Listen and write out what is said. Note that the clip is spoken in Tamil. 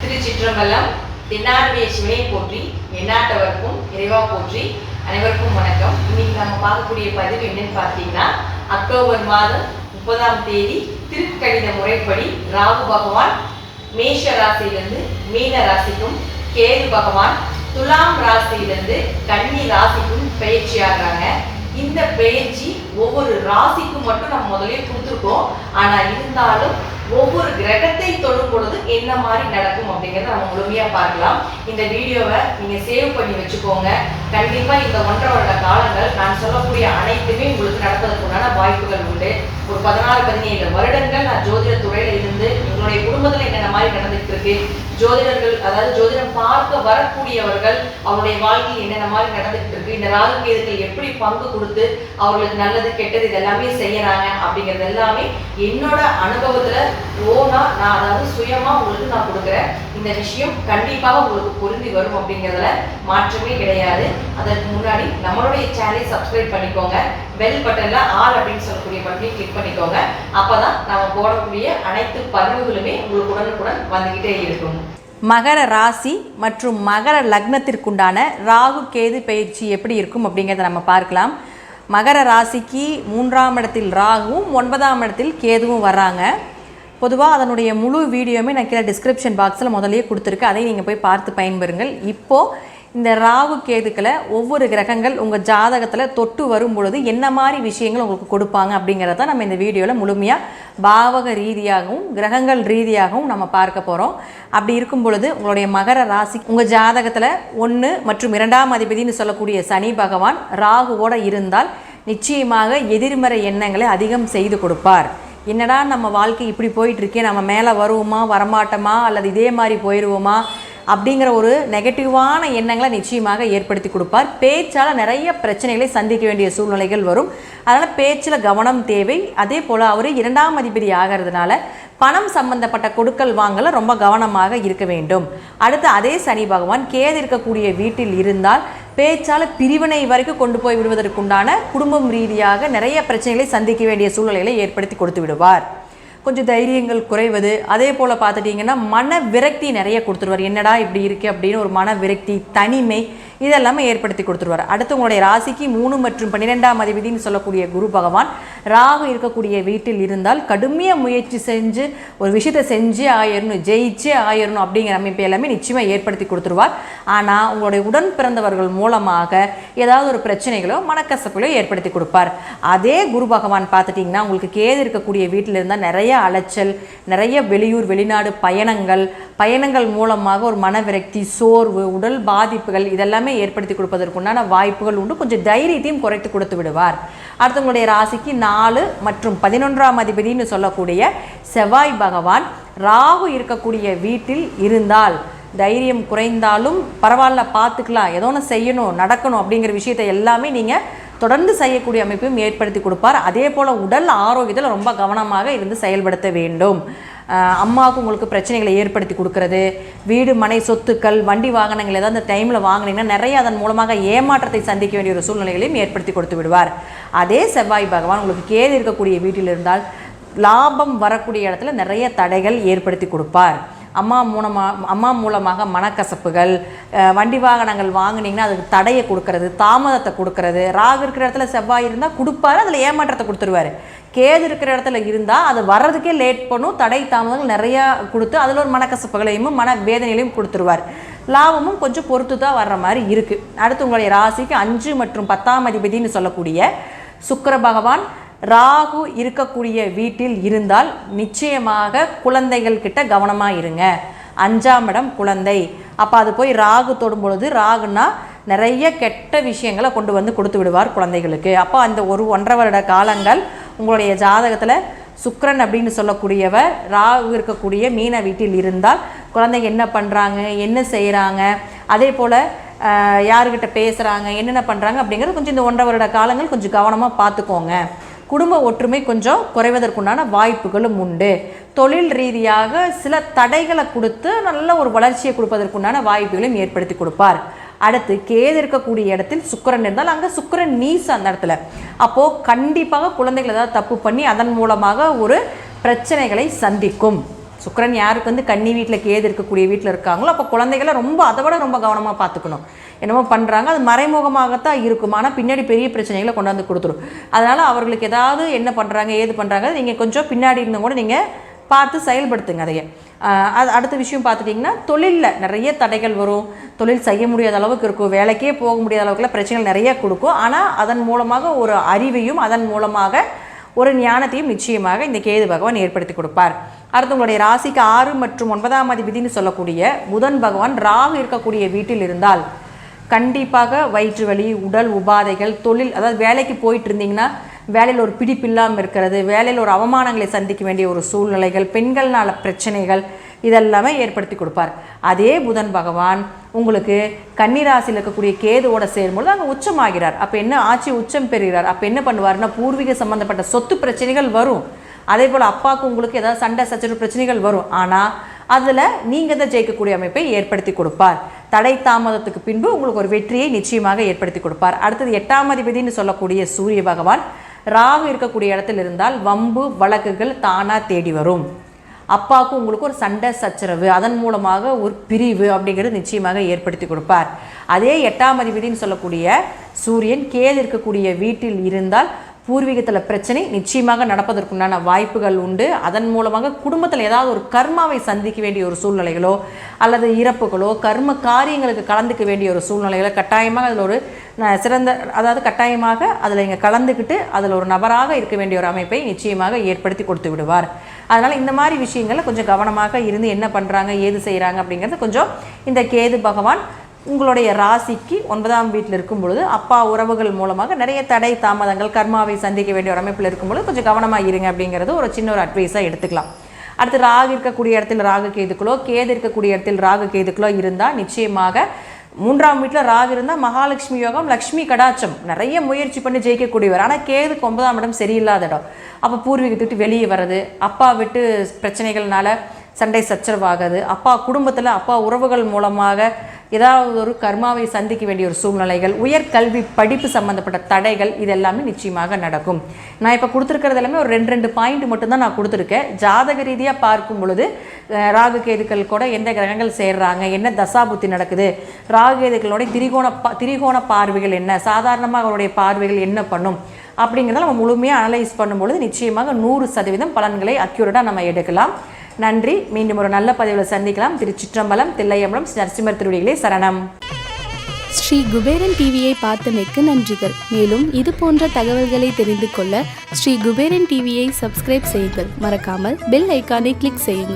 திருச்சிற்றம்பலம் தென்னாடுடைய போற்றி எண்ணாட்டவர்க்கும் இறைவா போற்றி அனைவருக்கும் வணக்கம். இன்னைக்கு நம்ம பார்க்கக்கூடிய பதிவு என்னன்னு பார்த்தீங்கன்னா அக்டோபர் மாதம் முப்பதாம் தேதி திருக்கணித முறைப்படி ராகு பகவான் மேஷ ராசியிலிருந்து மீன ராசிக்கும் கேது பகவான் துலாம் ராசியிலிருந்து கன்னி ராசிக்கும் பயிற்சியாகிறாங்க இந்த பயிற்சி ஒவ்வொரு ராசிக்கும் மட்டும் நம்ம முதலே கொடுத்துருக்கோம். ஆனா இருந்தாலும் ஒவ்வொரு கிரகத்தை தொடும் பொழுது என்ன மாதிரி நடக்கும் அப்படிங்கறத நம்ம முழுமையா பார்க்கலாம். இந்த வீடியோவை நீங்க சேவ் பண்ணி வச்சுக்கோங்க. கண்டிப்பா இந்த ஒன்றரை வருட காலங்கள் நான் சொல்லக்கூடிய அனைத்துமே உங்களுக்கு நடப்பதற்குண்டான வாய்ப்புகள் உண்டு. ஒரு பதினாறு பதினேழு வருடங்கள் நான் ஜோதிட துறையில இருந்து எங்களுடைய குடும்பத்துல என்னென்ன மாதிரி நடந்துட்டு இருக்கு. ஜோதிடர்கள் அதாவது ஜோதிடம் பார்க்க வரக்கூடியவர்கள் அவருடைய வாழ்க்கையில் என்னென்ன மாதிரி நடந்துட்டு இருக்கு இந்த ராகு கேதுகள் எப்படி பங்கு கொடுத்து அவர்களுக்கு நல்லது கெட்டது இதெல்லாமே செய்யறாங்க அப்படிங்கிறது எல்லாமே என்னோட அனுபவத்துல ஓனா நான் அதாவது சுயமா உங்களுக்கு நான் கொடுக்குறேன். இந்த விஷயம் கண்டிப்பாக உங்களுக்கு பொருந்தி வரும் அப்படிங்கிறதுல மாற்றமே கிடையாது. அதற்கு முன்னாடி நம்மளுடைய சேனலை சப்ஸ்கிரைப் பண்ணிக்கோங்க. பெல் பட்டன்ல ஆல் அப்படின்னு சொல்லக்கூடிய பட்டனை கிளிக் பண்ணிக்கோங்க. அப்பதான் நம்ம போடக்கூடிய அனைத்து பதிவுகளுமே உங்களுக்கு உடனுக்குடன் வந்துக்கிட்டே இருக்கும். மகர ராசி மற்றும் மகர லக்னத்திற்குண்டான ராகு கேது பயிற்சி எப்படி இருக்கும் அப்படிங்கிறத நம்ம பார்க்கலாம். மகர ராசிக்கு மூன்றாம் இடத்தில் ராகுவும் ஒன்பதாம் இடத்தில் கேதுவும் வர்றாங்க. பொதுவாக அதனுடைய முழு வீடியோவுமே நான் கீழே டிஸ்கிரிப்ஷன் பாக்ஸில் முதலே கொடுத்துருக்கு அதை நீங்கள் போய் பார்த்து பயன்பெறுங்கள். இப்போது இந்த ராகு கேதுக்களை ஒவ்வொரு கிரகங்கள் உங்கள் ஜாதகத்தில் தொட்டு வரும் பொழுது என்ன மாதிரி விஷயங்கள் உங்களுக்கு கொடுப்பாங்க அப்படிங்கிறத நம்ம இந்த வீடியோவில் முழுமையாக பாவக ரீதியாகவும் கிரகங்கள் ரீதியாகவும் நம்ம பார்க்க போகிறோம் அப்படி இருக்கும் பொழுது உங்களுடைய மகர ராசி உங்கள் ஜாதகத்தில் ஒன்று மற்றும் இரண்டாம் அதிபதினு சொல்லக்கூடிய சனி பகவான் ராகுவோட இருந்தால் நிச்சயமாக எதிர்மறை எண்ணங்களை அதிகம் செய்து கொடுப்பார். என்னடா நம்ம வாழ்க்கை இப்படி போயிட்டுருக்கே நம்ம மேலே வருவோமா வரமாட்டோமா அல்லது இதே மாதிரி போயிடுவோமா அப்படிங்கிற ஒரு நெகட்டிவான எண்ணங்களை நிச்சயமாக ஏற்படுத்தி கொடுப்பார். பேச்சால் நிறைய பிரச்சனைகளை சந்திக்க வேண்டிய சூழ்நிலைகள் வரும். அதனால் பேச்சில் கவனம் தேவை. அதே போல் அவர் இரண்டாம் அதிபதி ஆகிறதுனால பணம் சம்பந்தப்பட்ட கொடுக்கல் வாங்கல ரொம்ப கவனமாக இருக்க வேண்டும். அடுத்து அதே சனி பகவான் கேது இருக்கக்கூடிய வீட்டில் இருந்தால் பேச்சால் பிரிவினை வரைக்கும் கொண்டு போய் விடுவதற்குண்டான குடும்பம் ரீதியாக நிறைய பிரச்சனைகளை சந்திக்க வேண்டிய சூழ்நிலைகளை ஏற்படுத்தி கொடுத்து விடுவார். கொஞ்சம் தைரியங்கள் குறைவது அதே போல் பார்த்துட்டிங்கன்னா மன விரக்தி நிறைய கொடுத்துருவார். என்னடா இப்படி இருக்குது அப்படின்னு ஒரு மன விரக்தி தனிமை இதெல்லாமே ஏற்படுத்தி கொடுத்துருவார். அடுத்து உங்களுடைய ராசிக்கு மூணு மற்றும் பன்னிரெண்டாம் அதிபதினு சொல்லக்கூடிய குரு பகவான் ராகு இருக்கக்கூடிய வீட்டில் இருந்தால் கடுமையாக முயற்சி செஞ்சு ஒரு விஷயத்தை செஞ்சே ஆயிடணும் ஜெயிச்சே ஆயிரணும் அப்படிங்கிற அமைப்பு எல்லாமே நிச்சயமாக ஏற்படுத்தி கொடுத்துருவார். ஆனால் உங்களுடைய உடன் பிறந்தவர்கள் மூலமாக ஏதாவது ஒரு பிரச்சனைகளோ மனக்கசப்புகளோ ஏற்படுத்தி கொடுப்பார். அதே குரு பகவான் பார்த்துட்டிங்கன்னா உங்களுக்கு கேது இருக்கக்கூடிய வீட்டில் இருந்தால் நிறைய அலைச்சல் நிறைய வெளியூர் வெளிநாடு பயணங்கள் பயணங்கள் மூலமாக ஒரு மனவிரக்தி சோர்வு உடல் பாதிப்புகள் இதெல்லாமே ஏற்படுத்தி கொடுப்பதற்குண்டான வாய்ப்புகள் உண்டு. கொஞ்சம் தைரியத்தையும் குறைத்து கொடுத்து விடுவார். அடுத்தவங்களுடைய ராசிக்கு நாலு மற்றும் பதினொன்றாம் அதிபதினு சொல்லக்கூடிய செவ்வாய் பகவான் ராகு இருக்கக்கூடிய வீட்டில் இருந்தால் தைரியம் குறைந்தாலும் பரவாயில்ல பார்த்துக்கலாம். ஏதோ ஒன்று செய்யணும் நடக்கணும் அப்படிங்கிற விஷயத்தை எல்லாமே நீங்கள் தொடர்ந்து செய்யக்கூடிய அமைப்பையும் ஏற்படுத்தி கொடுப்பார். அதே போல் உடல் ஆரோக்கியத்தில் ரொம்ப கவனமாக இருந்து செயல்படுத்த வேண்டும். அம்மாவுக்கு உங்களுக்கு பிரச்சனைகளை ஏற்படுத்தி கொடுக்கறது. வீடு மனை சொத்துக்கள் வண்டி வாகனங்கள் ஏதாவது அந்த டைமில் வாங்கினீங்கன்னா நிறைய அதன் மூலமாக ஏமாற்றத்தை சந்திக்க வேண்டிய ஒரு சூழ்நிலைகளையும் ஏற்படுத்தி கொடுத்து விடுவார். அதே செவ்வாய் பகவான் உங்களுக்கு கேது இருக்கக்கூடிய வீட்டில் இருந்தால் லாபம் வரக்கூடிய இடத்துல நிறைய தடைகள் ஏற்படுத்தி கொடுப்பார். அம்மா மூலமாக அம்மா மூலமாக மனக்கசப்புகள் வண்டி வாகனங்கள் வாங்கினீங்கன்னா அதுக்கு தடையை கொடுக்கறது தாமதத்தை கொடுக்கறது ராகு இருக்கிற இடத்துல செவ்வாய் இருந்தால் கொடுப்பாரு அதில் ஏமாற்றத்தை கொடுத்துருவாரு. கேது இருக்கிற இடத்துல இருந்தால் அது வர்றதுக்கே லேட் பண்ணும் தடை தாமதங்கள் நிறையா கொடுத்து அதில் ஒரு மனக்கசப்புகளையும் மன வேதனைகளையும் கொடுத்துருவார். லாபமும் கொஞ்சம் பொறுத்து தான் வர்ற மாதிரி இருக்குது அடுத்து உங்களுடைய ராசிக்கு அஞ்சு மற்றும் பத்தாம் அதிபதினு சொல்லக்கூடிய சுக்கர பகவான் ராகு இருக்கக்கூடிய வீட்டில் இருந்தால் நிச்சயமாக குழந்தைகள் கிட்ட கவனமாக இருங்க. அஞ்சாம் இடம் குழந்தை. அப்போ அது போய் ராகு தொடும் பொழுது ராகுனா நிறைய கெட்ட விஷயங்களை கொண்டு வந்து கொடுத்து விடுவார் குழந்தைகளுக்கு. அப்போ அந்த ஒரு ஒன்றரை வருட காலங்கள் உங்களுடைய ஜாதகத்தில் சுக்கரன் அப்படின்னு சொல்லக்கூடியவர் ராகு இருக்கக்கூடிய மீன வீட்டில் இருந்தால் குழந்தைங்க என்ன பண்ணுறாங்க என்ன செய்கிறாங்க அதே போல் யாருக்கிட்ட பேசுகிறாங்க என்னென்ன பண்ணுறாங்க அப்படிங்கிறது கொஞ்சம் இந்த ஒன்றரை வருட காலங்கள் கொஞ்சம் கவனமாக பார்த்துக்கோங்க. குடும்ப ஒற்றுமை கொஞ்சம் குறைவதற்குண்டான வாய்ப்புகளும் உண்டு. தொழில் ரீதியாக சில தடைகளை கொடுத்து நல்ல ஒரு வளர்ச்சியை கொடுப்பதற்குண்டான வாய்ப்புகளையும் ஏற்படுத்தி கொடுப்பார். அடுத்து கேது இருக்கக்கூடிய இடத்தில் சுக்கரன் இருந்தால் அங்கே சுக்கரன் நீஸ் அந்த இடத்துல. அப்போது கண்டிப்பாக குழந்தைகள் ஏதாவது தப்பு பண்ணி அதன் மூலமாக ஒரு பிரச்சனைகளை சந்திக்கும். சுக்கரன் யாருக்கு வந்து கன்னி வீட்டில் கேது இருக்கக்கூடிய வீட்டில் இருக்காங்களோ அப்போ குழந்தைகளை ரொம்ப அதை விட ரொம்ப கவனமாக பார்த்துக்கணும். என்னமோ பண்ணுறாங்க அது மறைமுகமாகத்தான் இருக்கும். ஆனால் பின்னாடி பெரிய பிரச்சனைகளை கொண்டாந்து கொடுத்துரும். அதனால் அவர்களுக்கு ஏதாவது என்ன பண்ணுறாங்க ஏது பண்ணுறாங்க நீங்கள் கொஞ்சம் பின்னாடி இருந்தும் கூட நீங்கள் பார்த்து செயல்படுத்துங்க அதையே. அது அடுத்த விஷயம் பார்த்துட்டிங்கன்னா தொழிலில் நிறைய தடைகள் வரும். தொழில் செய்ய முடியாத அளவுக்கு இருக்கும். வேலைக்கே போக முடியாத அளவுக்குலாம் பிரச்சனைகள் நிறைய கொடுக்கும். ஆனால் அதன் மூலமாக ஒரு அறிவையும் அதன் மூலமாக ஒரு ஞானத்தையும் நிச்சயமாக இந்த கேது பகவான் ஏற்படுத்தி கொடுப்பார். அடுத்து உங்களுடைய ராசிக்கு ஆறு மற்றும் ஒன்பதாம் அதிபதினு சொல்லக்கூடிய புதன் பகவான் ராகு இருக்கக்கூடிய வீட்டில் இருந்தால் கண்டிப்பாக வயிற்று வலி உடல் உபாதைகள் தொழில் அதாவது வேலைக்கு போயிட்டு இருந்தீங்கன்னா வேலையில் ஒரு பிடிப்பு இல்லாமல் இருக்கிறது வேலையில் ஒரு அவமானங்களை சந்திக்க வேண்டிய ஒரு சூழ்நிலைகள் பெண்கள்னால பிரச்சனைகள் இதெல்லாமே ஏற்படுத்தி கொடுப்பார். அதே புதன் பகவான் உங்களுக்கு கன்னிராசியில் இருக்கக்கூடிய கேதுவோட சேரும்பொழுது அங்கே உச்சமாகிறார். அப்போ என்ன ஆட்சி உச்சம் பெறுகிறார்? அப்போ என்ன பண்ணுவார்னா பூர்வீக சம்பந்தப்பட்ட சொத்து பிரச்சனைகள் வரும். அதே போல் அப்பாவுக்கு உங்களுக்கு ஏதாவது சண்டை சச்சரவு பிரச்சனைகள் வரும். ஆனால் அதில் நீங்கள் தான் ஜெயிக்கக்கூடிய அமைப்பை ஏற்படுத்தி கொடுப்பார். தடை தாமதத்துக்கு பின்பு உங்களுக்கு ஒரு வெற்றியை நிச்சயமாக ஏற்படுத்தி கொடுப்பார். அடுத்தது எட்டாம் அதிபதினு சொல்லக்கூடிய சூரிய பகவான் ராகு இருக்கக்கூடிய இடத்துல இருந்தால் வம்பு வழக்குகள் தானாக தேடி வரும். அப்பாவுக்கும் உங்களுக்கு ஒரு சண்டை சச்சரவு அதன் மூலமாக ஒரு பிரிவு அப்படிங்கிறது நிச்சயமாக ஏற்படுத்தி கொடுப்பார். அதே எட்டாம் அதிபதினு சொல்லக்கூடிய சூரியன் கேது இருக்கக்கூடிய வீட்டில் இருந்தால் பூர்வீகத்தில் பிரச்சனை நிச்சயமாக நடப்பதற்குண்டான வாய்ப்புகள் உண்டு. அதன் மூலமாக குடும்பத்தில் ஏதாவது ஒரு கர்மாவை சந்திக்க வேண்டிய ஒரு சூழ்நிலைகளோ அல்லது இறப்புகளோ கர்ம காரியங்களுக்கு கலந்துக்க வேண்டிய ஒரு சூழ்நிலைகளோ கட்டாயமாக அதில் ஒரு சிறந்த அதாவது கட்டாயமாக அதில் இங்கே கலந்துக்கிட்டு அதில் ஒரு நபராக இருக்க வேண்டிய ஒரு அமைப்பை நிச்சயமாக ஏற்படுத்தி கொடுத்து விடுவார். அதனால் இந்த மாதிரி விஷயங்களில் கொஞ்சம் கவனமாக இருந்து என்ன பண்ணுறாங்க ஏது செய்கிறாங்க அப்படிங்கிறது கொஞ்சம் இந்த கேது பகவான் உங்களுடைய ராசிக்கு ஒன்பதாம் வீட்டில் இருக்கும் பொழுது அப்பா உறவுகள் மூலமாக நிறைய தடை தாமதங்கள் கர்மாவை சந்திக்க வேண்டிய ஒரு அமைப்பில் இருக்கும்பொழுது கொஞ்சம் கவனமாக இருங்க அப்படிங்கிறது ஒரு சின்ன ஒரு அட்வைஸாக எடுத்துக்கலாம். அடுத்து ராகு இருக்கக்கூடிய இடத்தில் ராகு கேதுக்களோ கேது இருக்கக்கூடிய இடத்தில் ராகு கேதுக்களோ இருந்தால் நிச்சயமாக மூன்றாம் வீட்டில் ராகு இருந்தால் மகாலட்சுமி யோகம் லக்ஷ்மி கடாச்சம் நிறைய முயற்சி பண்ணி ஜெயிக்கக்கூடியவர். ஆனால் கேதுக்கு ஒன்பதாம் இடம் சரியில்லாத இடம். அப்போ பூர்வீகத்தை விட்டு வெளியே வர்றது அப்பா விட்டு பிரச்சனைகள்னால சண்டை சச்சரவாகுது அப்பா குடும்பத்தில் அப்பா உறவுகள் மூலமாக ஏதாவது ஒரு கர்மாவை சந்திக்க வேண்டிய ஒரு சூழ்நிலைகள் உயர்கல்வி படிப்பு சம்மந்தப்பட்ட தடைகள் இது எல்லாமே நிச்சயமாக நடக்கும். நான் இப்போ கொடுத்துருக்கிறது எல்லாமே ஒரு ரெண்டு ரெண்டு பாயிண்ட் மட்டும்தான் நான் கொடுத்துருக்கேன். ஜாதக ரீதியாக பார்க்கும் பொழுது ராகு கேதுக்கள் கூட எந்த கிரகங்கள் சேர்றாங்க என்ன தசாபுத்தி நடக்குது ராகு கேதுக்களுடைய திரிகோண பா திரிகோண பார்வைகள் என்ன சாதாரணமாக அவருடைய பார்வைகள் என்ன பண்ணும் அப்படிங்கிறத நம்ம முழுமையாக அனலைஸ் பண்ணும்பொழுது நிச்சயமாக நூறு சதவீதம் பலன்களை அக்யூரேட்டாக நம்ம எடுக்கலாம். நன்றி. மீண்டும் ஒரு நல்ல பதிவில் சந்திக்கலாம். திருச்சிற்றம்பலம் தில்லையம்பலம் ஸ்ரீ நரசிம்மர் திருவடிகளே சரணம். ஸ்ரீ குபேரன் டிவியை பார்த்தமைக்கு நன்றிகள். மேலும் இது போன்ற தகவல்களை தெரிந்து கொள்ள ஸ்ரீ குபேரன் டிவியை சப்ஸ்கிரைப் செய்யுங்கள். மறக்காமல் பெல் ஐக்கானை கிளிக் செய்யுங்கள்.